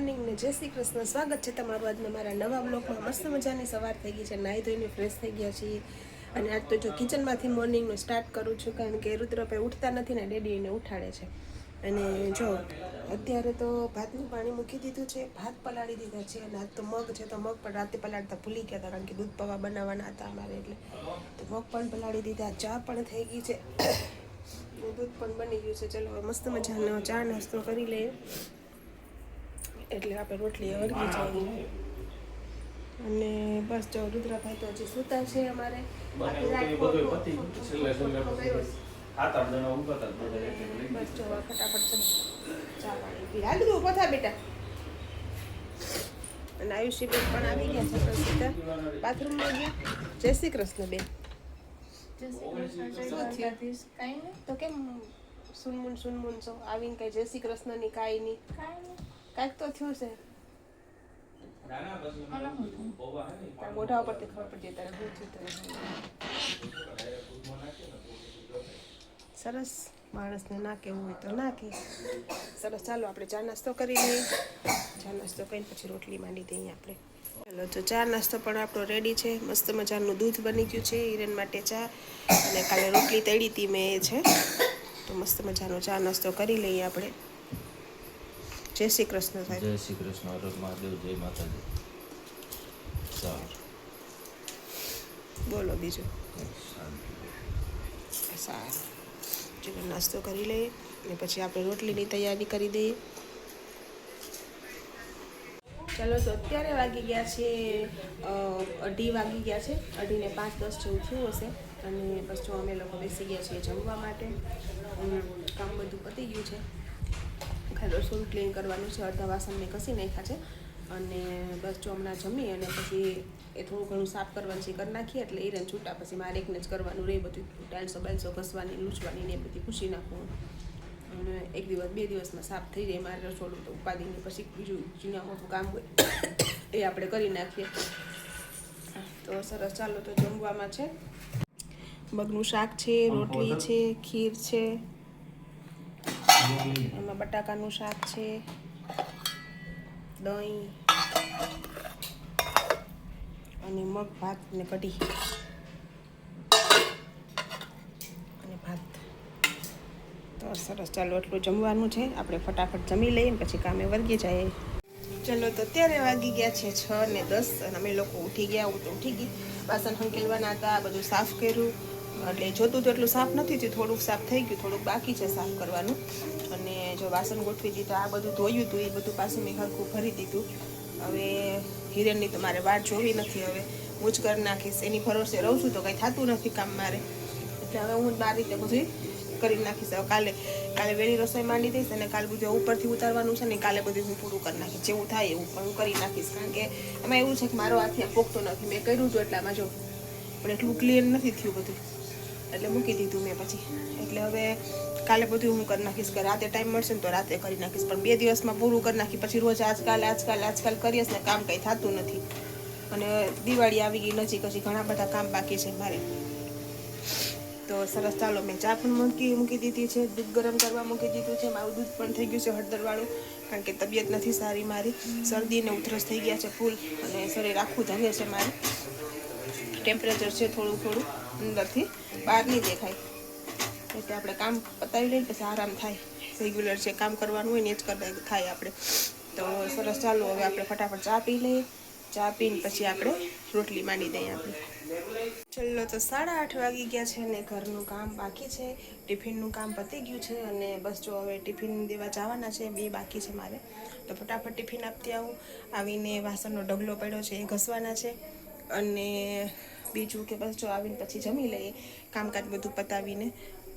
Morning ને જય શ્રી કૃષ્ણ. સ્વાગત છે તમારું આજના મારા નવા બ્લોગમાં. મસ્ત મજાની સવાર થઈ ગઈ છે. નાહી ધોઈને ફ્રેશ થઈ ગયા છીએ. અને આજ તો જો કિચનમાંથી મોર્નિંગનું સ્ટાર્ટ કરું છું કારણ કે રુદ્રભાઈ ઉઠતા નથી ને ડેડી એને ઉઠાડે છે. અને જો, અત્યારે તો ભાતનું પાણી મૂકી દીધું છે. ભાત પલાળી દીધા છે અને આજ તો મગ છે તો મગ પણ રાતે પલાળતા ભૂલી ગયા હતા કારણ કે દૂધ પવા બનાવવાના હતા અમારે એટલે. તો મગ પણ પલાળી દીધા. ચા પણ થઈ ગઈ છે. દૂધ પણ બની ગયું છે. ચલો, મસ્ત મજાનો ચા નાસ્તો કરી લઈએ. એટલે આપણે રોટલી વળગી જાય અને બસ જો રુદ્રભાઈ તો હજી સૂતા છે અમારે. બસ જો ફટાફટ ચલો તું થા બેટા. અને આયુષી બેન પણ આવી ગયા છે સીધા બાથરૂમમાં ગયા. જય શ્રી કૃષ્ણ બેન તો કેમ સુનમુન સુનમુન છો? આવીને કઈ જય શ્રી કૃષ્ણની કાંઈ નહીં. કાંઈક તો થયું છે. મોઢા ઉપરથી ખબર પડી જાય તારે શું થયું સરસ. માણસને ના કહેવું હોય તો ના કે સરસ. ચાલો આપણે ચા નાસ્તો કરી લઈએ. ચા નાસ્તો કરીને પછી રોટલી માંડી દઈએ આપણે. ચાલો તો ચા નાસ્તો પણ આપણો રેડી છે. મસ્ત મજાનું દૂધ બની ગયું છે હિરેન માટે ચા. અને કાલે રોટલી તળી હતી મેં એ છે. તો મસ્ત મજાનો ચા નાસ્તો કરી લઈએ આપણે. જય શ્રી કૃષ્ણ સાહેબ. જય શ્રી કૃષ્ણ હર મહાદેવ જય માતાજી. સારું. બોલો બીજું. સારું. ચલો નાસ્તો કરી લઈએ અને પછી આપણે રોટલીની તૈયારી કરી દઈએ. ચાલો તો અત્યારે વાગી ગયા છે અઢી વાગી ગયા છે. અઢીને પાંચ દસ જેવું થયું હશે. અને બસ જો અમે લોકો બેસી ગયા છીએ જમવા માટે. કામ બધું પતી ગયું છે. ખાલી રસોડું ક્લીન કરવાનું છે અડધા વાસણ મેં ઘસી નાખ્યા છે અને બસ જો હમણાં જમી અને પછી એ થોડું ઘણું સાફ કરવાનું છે કરી નાખીએ એટલે ઈરન છૂટા પછી મારે એકને જ કરવાનું રહે બધું ટાઇલ્સો બાઇલ્સો ઘસવાની લૂછવાની ને એ બધી પૂછી નાખવું અને એક દિવસ બે દિવસમાં સાફ થઈ જાય મારે રસોડું તો ઉપાદીને પછી બીજું જીના મોટું કામ હોય એ આપણે કરી નાખીએ. તો સરસ ચાલો તો જમવામાં છે. મગનું શાક છે રોટલી છે ખીર છે. એમાં બટાકાનું શાક છે. દહીં. અને મગ, ભાત ને કઢી. અને ભાત. તો સરસ, ચાલો એટલું જમવાનું છે. આપણે ફટાફટ જમી લઈએ પછી કામે વર્ગી જાય ચલો, તો અત્યારે વાગી ગયા છે છ ને દસ અને અમે લોકો ઉઠી ગયા. હું તો ઉઠી ગઈ. વાસણ હંકેલવાના હતા, બધું સાફ કર્યું. એટલે જોતું એટલું સાફ નથી થયું, થોડુંક સાફ થઈ ગયું, થોડુંક બાકી છે સાફ કરવાનું. અને જો વાસણ ગોઠવી દીધું આ બધું ધોયું હતું એ બધું પાછું મેં હરખું ભરી દીધું. હવે હિરણની તો મારે વાટ જોવી નથી, હવે હું જ કરી નાખીશ, એની ભરોસે રહું છું તો કંઈ થતું નથી કામ મારે. એટલે હવે હું મારી રીતે બધું કરી નાખીશ. હવે કાલે કાલે વહેલી રસોઈ માંડી દઈશ અને કાલે બધું ઉપરથી ઉતારવાનું છે ને કાલે બધું હું પૂરું કરી નાખીશ. જેવું થાય એવું પણ હું કરી નાખીશ. કારણ કે એમાં એવું છે કે મારો હાથે પોખતો નથી. મેં કર્યું હતું એટલામાં જો, પણ એટલું ક્લિયર નથી થયું બધું. એટલે મૂકી દીધું મેં પછી. એટલે હવે કાલે બધું હું કરી નાખીશ. કે રાતે ટાઈમ મળશે ને તો રાતે કરી નાખીશ. પણ બે દિવસમાં પૂરું કરી નાખી. પછી રોજ આજકાલ આજકાલ આજકાલ કરીએ ને કામ કંઈ થતું નથી. અને દિવાળી આવી ગઈ, નજીક હજી ઘણા બધા કામ બાકી છે મારે. તો સરસ, ચાલો મેં ચા પણ મૂકી મૂકી દીધી છે. દૂધ ગરમ કરવા મૂકી દીધું છે. મારું દૂધ પણ થઈ ગયું છે હળદરવાળું. કારણ કે તબિયત નથી સારી મારી. શરદી ને ઉધરસ થઈ ગયા છે ફૂલ. અને શરીર આખું ધરે છે મારે. ટેમ્પરેચર છે થોડું થોડું અંદરથી, બહાર નહીં દેખાય. એટલે આપણે કામ પતાવી લઈએ પછી આરામ થાય. રેગ્યુલર છે કામ કરવાનું હોય ને જ કરતા થાય આપણે. તો સરસ ચાલો, હવે આપણે ફટાફટ ચા પી લઈએ. ચા પીને પછી આપણે રોટલી માંડી દઈએ આપણે. ચલો તો સાડા આઠ વાગી ગયા છે અને ઘરનું કામ બાકી છે. ટિફિનનું કામ પતી ગયું છે અને બસ જો હવે ટિફિન દેવા જવાના છે, બે બાકી છે મારે. તો ફટાફટ ટિફિન આપતી આવું. આવીને વાસણનો ઢગલો પડ્યો છે, એ ઘસવાના છે. અને બીજું કે બસ જો આવીને પછી જમી લઈએ, કામકાજ બધું પતાવીને.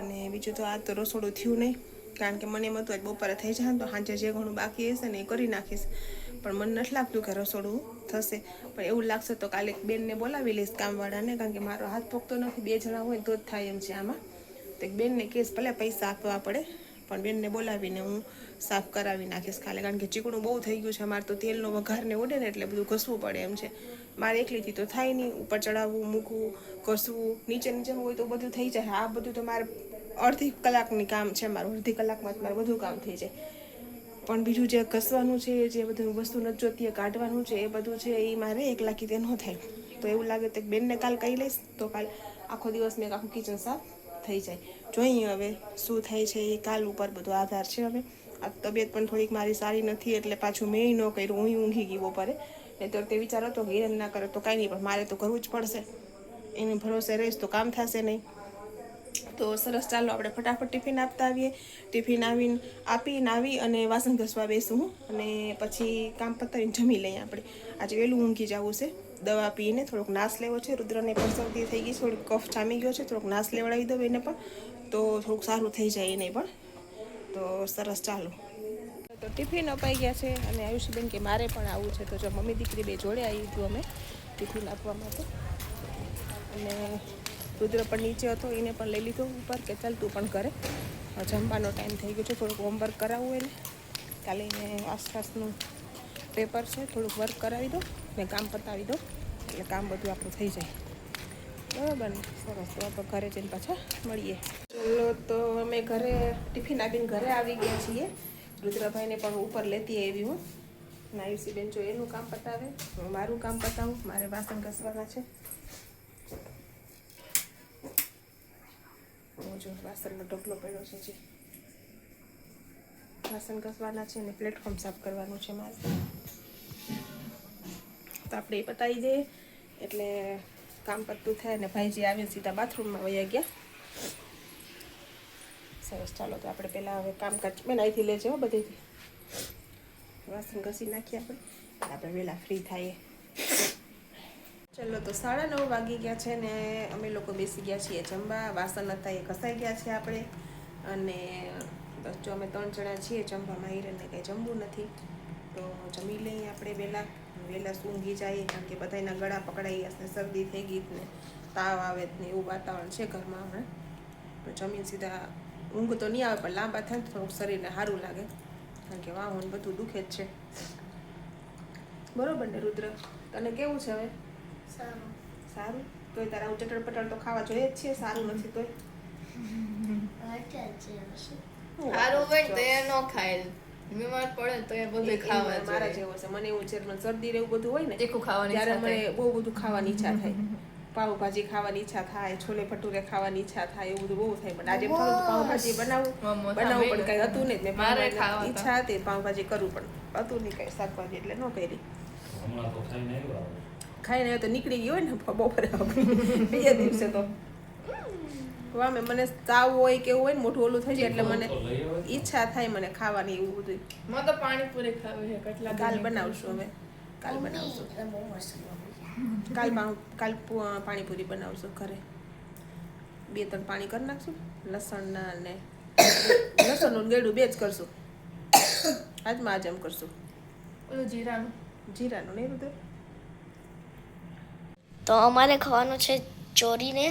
અને બીજું તો આ તો રસોડું થયું નહીં, કારણ કે મને એમ હતું, આજ બપોરે થઈ જાય તો સાંજે જે ઘણું બાકી હશે ને એ કરી નાખીશ. પણ મને નથી લાગતું કે રસોડું થશે. પણ એવું લાગશે તો કાલે બેનને બોલાવી લઈશ કામવાળાને, કારણ કે મારો હાથ પોકતો નથી, બે જણા હોય તો જ થાય એમ છે આમાં. તો એક બેનને કેસ ભલે પૈસા આપવા પડે. પણ બેનને બોલાવીને હું સાફ કરાવી નાખીશ ખાલે કારણ કે ચીકણું બહુ થઈ ગયું છે. અમારે તો તેલનો વઘારને ઉડે ને એટલે બધું ઘસવું પડે એમ છે. મારે એકલીથી તો થાય નહીં. ઉપર ચડાવવું, મૂકવું, ઘસવું, નીચે નીચે હોય તો બધું થઈ જાય. આ બધું તો મારે અડધી કલાકની કામ છે મારું. અડધી કલાકમાં જ મારું બધું કામ થઈ જાય. પણ બીજું જે ઘસવાનું છે, જે બધું વસ્તુ નથી જોતી, એ કાઢવાનું છે, એ બધું છે, એ મારે એકલા કીધે ન થાય. તો એવું લાગે તો બેનને કાલ કહી લઈશ. તો કાલ આખો દિવસ મેં આખું કિચન સાફ થઈ જાય. જોઈએ હવે શું થાય છે એ કાલ ઉપર બધો આધાર છે હવે. આ તબિયત પણ થોડીક મારી સારી નથી એટલે પાછું મેં ન કર્યું, હું ઊંઘી ગઈ બપોરે. નહીં તો તે વિચાર કે હિરન ના કરે તો કાંઈ નહીં, પણ મારે તો કરવું જ પડશે. એને ભરોસે રહીશ તો કામ થશે નહીં. તો સરસ, ચાલો આપણે ફટાફટ ટિફિન આપતા આવીએ. ટિફિન આવીને આપીને આવી અને વાસણ ઘસવા બેસું અને પછી કામ પતાવીને જમી લઈએ આપણે. આજે વહેલું ઊંઘી જવું છે. દવા પીને થોડોક નાશ લેવો છે. રુદ્રને પણ શરદી થઈ ગઈ થોડુંક કફ જામી ગયો છે. થોડોક નાશ લેવડાવી દઉં એને પણ. તો થોડુંક સારું થઈ જાય એને પણ. તો સરસ, ચાલો. તો ટિફિન અપાઈ ગયા છે અને આયુષીબેન કે મારે પણ આવવું છે. તો જો મમ્મી દીકરી બે જોડે આવી હતું અમે ટિફિન આપવા માટે. અને રુદ્ર પણ નીચે હતો, એને પણ લઈ લીધો ઉપર કે ચાલ તું પણ કરે જમવાનો ટાઈમ થઈ ગયો છે, થોડુંક હોમવર્ક કરાવવું એને. કાલે એને આસપાસનું પેપર છે, થોડુંક વર્ક કરાવી દો, ને કામ પતાવી દો. એટલે કામ બધું આપણું થઈ જાય. બરાબર ને? સરસ. તો આપણે ઘરે જઈને પાછા મળીએ. ચલો તો અમે ઘરે, ટિફિન આપીને ઘરે આવી ગયા છીએ. રુદ્રભાઈને પણ ઉપર લેતી આવી હું. નાયુસી બેન જો એનું કામ પતાવે, હું મારું કામ પતાવું, મારે વાસણ ઘસવાના છે. હું જો વાસણનો ઢગલો પડ્યો છે જે. વાસણ ઘસવાના છે અને પ્લેટફોર્મ સાફ કરવાનું છે મારે. તો આપણે એ પતાવી દઈએ. એટલે કામ પડતું થાય ને ભાઈજી આવીને સીધા બાથરૂમમાં વયા ગયા. સરસ, ચાલો તો આપણે પહેલાં હવે કામકાજ બેન અહીંથી લેજે બધેથી. વાસણ ઘસી નાખીએ આપણે. આપણે વહેલા ફ્રી થઈએ. ચલો તો સાડા નવ વાગી ગયા છે ને અમે લોકો બેસી ગયા છીએ જમવા વાસણ હતા એ ઘસાઈ ગયા છે આપણે. અને બસ જો અમે ત્રણ જણા છીએ જમવામાં હિરણને કંઈ જમવું નથી, તો જમી લઈએ આપણે વહેલા વહેલા સૂંઘી જઈએ કારણ કે બધાના ગળા પકડાઈ ગયા શરદી થઈ ગઈ ને તાવ આવે ને એવું વાતાવરણ છે ઘરમાં હમણાં. તો જમીન સીધા ઊંઘ તો નહીં આવે, પણ લાંબા થાય તો થોડુંક શરીરને સારું લાગે, કારણ કે વાહન બધું દુખે જ છે. બરોબર ને, રુદ્ર? તને કેવું છે હવે? સારું. સારું? તોય તારા ચટર પટર તો ખાવા જોઈએ જ છે સારું નથી તોય. સારું હોય તો એ ન ખાય. બીમાર પડે તો એ બધું ખાવા મારા જેવો છે. મને એવું છે શરદી ને બધું હોય ને તીખું ખાવાની ત્યારે ઈચ્છા મને બહુ બધું ખાવાની ઈચ્છા થાય. પાવભાજી ખાવાની ઈચ્છા થાય છોલે ભટુરે ખાવાની ઈચ્છા થાય એવું બધું બહુ થાય. પણ આજે એમ થયું બનાવું બનાવું પણ કઈ હતું નહીં. મેં મારે ખાવાની ઈચ્છા હતી પાવભાજી કરું પણ. હતું નહીં કઈ શાકભાજી એટલે ન કરી. હમણાં તો ખાઈને આવ્યો આવે. ખાઈને આવ્યો તો નીકળી ગયો હોય ને બપોરે બીજા દિવસે તો. વામે મને તાવ હોય કે એવું હોય ને મોઢું ઓલું થઈ જાય એટલે મને. ઈચ્છા થાય મને ખાવાની એવું બધું મને તો પાણીપુરી ખાવી છે કેટલા કાલ. બનાવશું હવે કાલ બનાવશું. કાલ કાલ પુ- પાણીપુરી બનાવશું ઘરે. બે ત્રણ પાણી કરી નાખશું લસણના અને લસણનું ગેડું બે જ કરશું. આજમાં આજ એમ કરશું. ઓલું જીરાનું. જીરાનું નહીં બધું તો અમારે ખાવાનું છે ચોરીને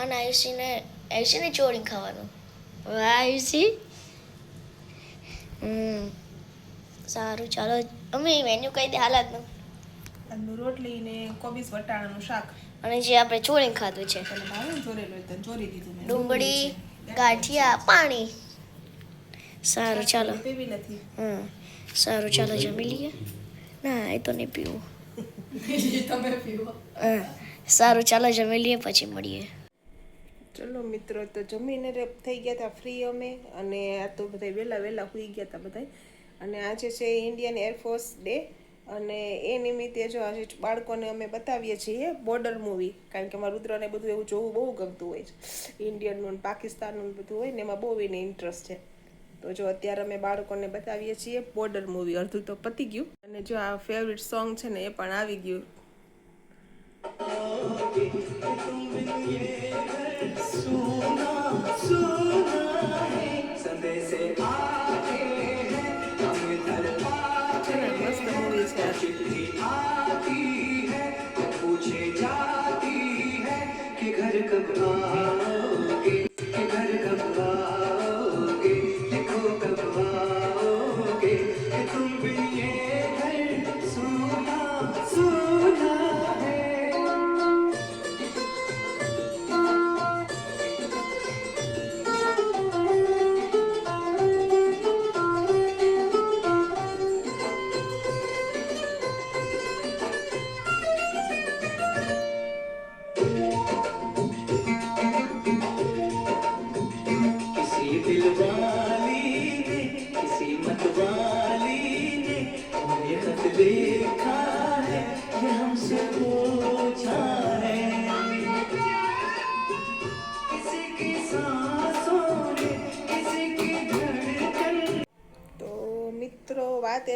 અને આયુષીને આયુષીને ચોરી ખાવાનું. વાહ આયુષી? હમ સારું ચાલો. અમે મેન્યુ કહી દે હાલતનું રોટલી ને કોબીસ વટાણાનું શાક. અને જે આપણે ચોરી ખાધું છે. ચોરી દીધું ડુંગળી ગાંઠિયા પાણી. સારું ચાલો. હમ સારું ચાલો જમી લઈએ. ના એ તો નહીં પીવું. તમે પીવો. સારું ચાલો જમી લઈએ પછી મળીએ. ચલો મિત્રો તો જમીને રે થઈ ગયા હતા ફ્રી અમે અને આ તો બધા વહેલા વહેલા સુઈ ગયા હતા બધા અને આજે છે ઇન્ડિયન એરફોર્સ ડે અને એ નિમિત્તે જો આજે બાળકોને અમે બતાવીએ છીએ બોર્ડર મૂવી કારણ કે અમારા રુદ્રને બધું એવું જોવું બહુ ગમતું હોય છે. ઇન્ડિયનનું પાકિસ્તાનનું બધું હોય ને એમાં બહુ એને ઇન્ટરેસ્ટ છે. તો જો અત્યારે અમે બાળકોને બતાવીએ છીએ બોર્ડર મૂવી અડધું તો પતી ગયું. અને જો આ ફેવરિટ સોંગ છે ને એ પણ આવી ગયું.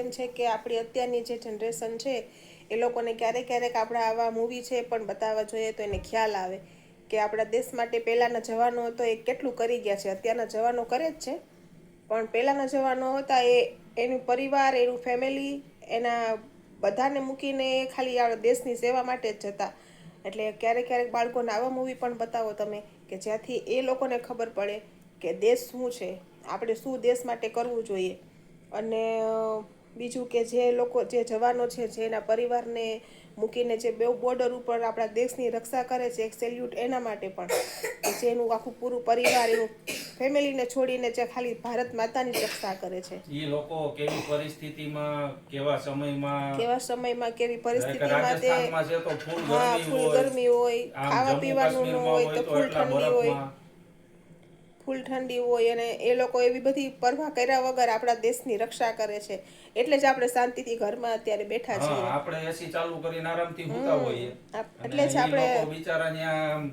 એમ છે કે આપણી અત્યારની જે જનરેશન છે, એ લોકોને ક્યારેક ક્યારેક આપણા આવા મૂવી છે પણ બતાવવા જોઈએ તો એને ખ્યાલ આવે કે આપણા દેશ માટે પહેલાંના જવાનો હતો એ કેટલું કરી ગયા છે. અત્યારના જવાનો કરે જ છે. પણ પહેલાંના જવાનો હતા એ, એનું પરિવાર, એનું ફેમિલી એના બધાને મૂકીને ખાલી આપણા દેશની સેવા માટે જ જતા. એટલે ક્યારેક ક્યારેક બાળકોને આવા મૂવી પણ બતાવો તમે કે જ્યાંથી એ લોકોને ખબર પડે કે દેશ શું છે. આપણે શું દેશ માટે કરવું જોઈએ. અને બીજું કે જે લોકો જે જવાનો છે જેના પરિવારને મૂકીને જે બે બોર્ડર ઉપર આપણા દેશની રક્ષા કરે છે એક સેલ્યુટ એના માટે પણ. જેનું આખું પૂરું પરિવાર એનું ફેમિલીને છોડીને જે ખાલી ભારત માતાની રક્ષા કરે છે. એ લોકો કેવી પરિસ્થિતિમાં કેવા સમયમાં? કેવા સમયમાં કેવી પરિસ્થિતિમાં તે હા ગરમી ફૂલ હોય ગરમી હોય ખાવા પીવાનું ન હોય તો ફૂલ ઠંડી હોય. ફૂલ ઠંડી હોય અને એ લોકો એવી બધી પરવા કર્યા વગર આપણા દેશની રક્ષા કરે છે. એટલે જ આપણે શાંતિથી ઘરમાં અત્યારે બેઠા છીએ. આપણે એસી ચાલુ કરીને આરામથી સૂતા હોઈએ. એટલે જ આપણે- બિચારા ત્યાં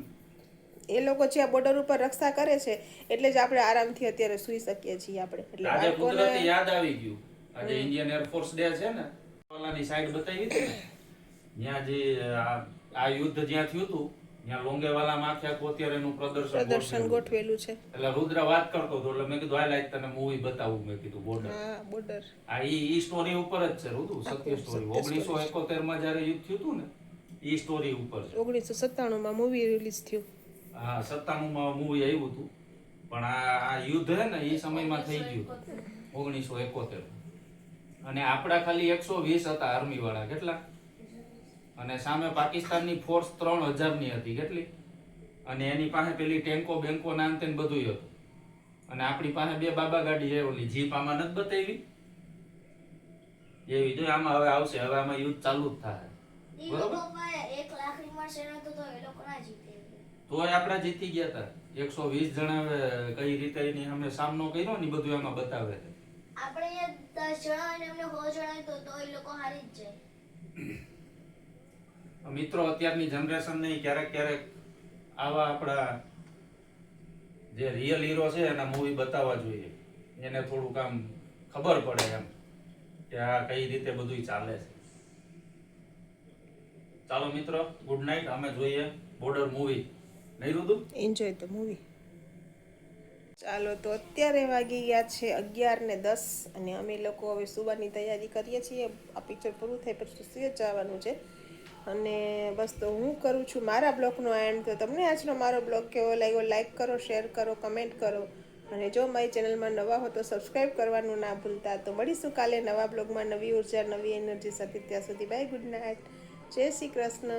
એ લોકો જ્યાં બોર્ડર ઉપર રક્ષા કરે છે એટલે જ આપણે આરામથી અત્યારે સૂઈ શકીએ છીએ આપણે. એટલે આજે કુદરતી યાદ આવી ગયું. આજે ઇન્ડિયન એરફોર્સ ડે છે ને ઓલાની સાઈડ બતાવી હતી ને ત્યાં જે આ- આ યુદ્ધ જ્યાં થયું હતું ત્યાં લોંગેવાલામાં આખે આખું અત્યારે એનું પ્રદર્શન પ્રદર્શન ગોઠવેલું. છે. એટલે રુદ્ર વાત કરતો હતો એટલે મેં કીધું આ લાઈક તને મૂવી બતાવું. મેં કીધું બોર્ડર. હા બોર્ડર. આ ઈ ઈ સ્ટોરી ઉપર જ છે રુદુ સત્ય સ્ટોરી ઓગણીસો એકોતેરમાં જયારે યુદ્ધ થયું હતું ને ઈ સ્ટોરી ઉપર છે. ઓગણીસો સત્તાણુંમાં મૂવી રિલીઝ થયું. હા સત્તાણું માં મૂવી આવ્યું હતું પણ આ આ યુદ્ધ હે ને એ સમયમાં થઈ ગયું ઓગણીસો એકોતેર. અને આપણા ખાલી એકસો વીસ હતા આર્મી વાળા કેટલા? અને સામે પાકિસ્તાનની ફોર્સ ત્રણ હજારની હતી કેટલી? અને એની પાસે પેલી ટેન્કો બેન્કો ના અંતે ને બધું હતું. અને આપણી પાસે બે બાબા ગાડી છે ઓલી જીપ આમાં નથી બતાવી? એવી જો આમાં હવે આવશે હવે આમાં યુદ્ધ ચાલુ જ થાય. બરોબર. તોય આપણે જીતી ગયા હતા એકસો વીસ જણા કઈ રીતે એની અમે સામનો કર્યો ને બધું એમાં બતાવે છે. આપણે દસ જણા હોય ને સો જણા તો તો એ લોકો હારી જ જાય. મિત્રો અત્યારની જનરેશન ને ક્યારેક ક્યારેક આવા આપણા જે રિયલ હીરો છે એના મૂવી બતાવવા જોઈએ. એને થોડુંક આમ ખબર પડે એમ કે આ કઈ રીતે બધું ચાલે છે. ચાલો મિત્રો ગુડ નાઇટ અમે જોઈએ બોર્ડર મૂવી નહીં રુદુ એન્જોય ધ મૂવી ચાલો તો અત્યારે વાગી ગયા છે અગિયાર ને દસ અને અમે લોકો હવે સુવાની તૈયારી કરીએ છીએ. આ પિક્ચર પૂરું થાય પછી સુઈ જવાનું છે. અને બસ તો હું કરું છું મારા બ્લોગનો એન્ડ. તો તમને આજનો મારો બ્લોગ કેવો લાગ્યો લાઈક કરો, શેર કરો, કમેન્ટ કરો. અને જો મારી ચેનલમાં નવા હો તો સબસ્ક્રાઈબ કરવાનું ના ભૂલતા. તો મળીશું કાલે નવા બ્લોગમાં નવી ઊર્જા, નવી એનર્જી સાથે. ત્યાં સુધી બાય, ગુડ નાઇટ. જય શ્રી કૃષ્ણ.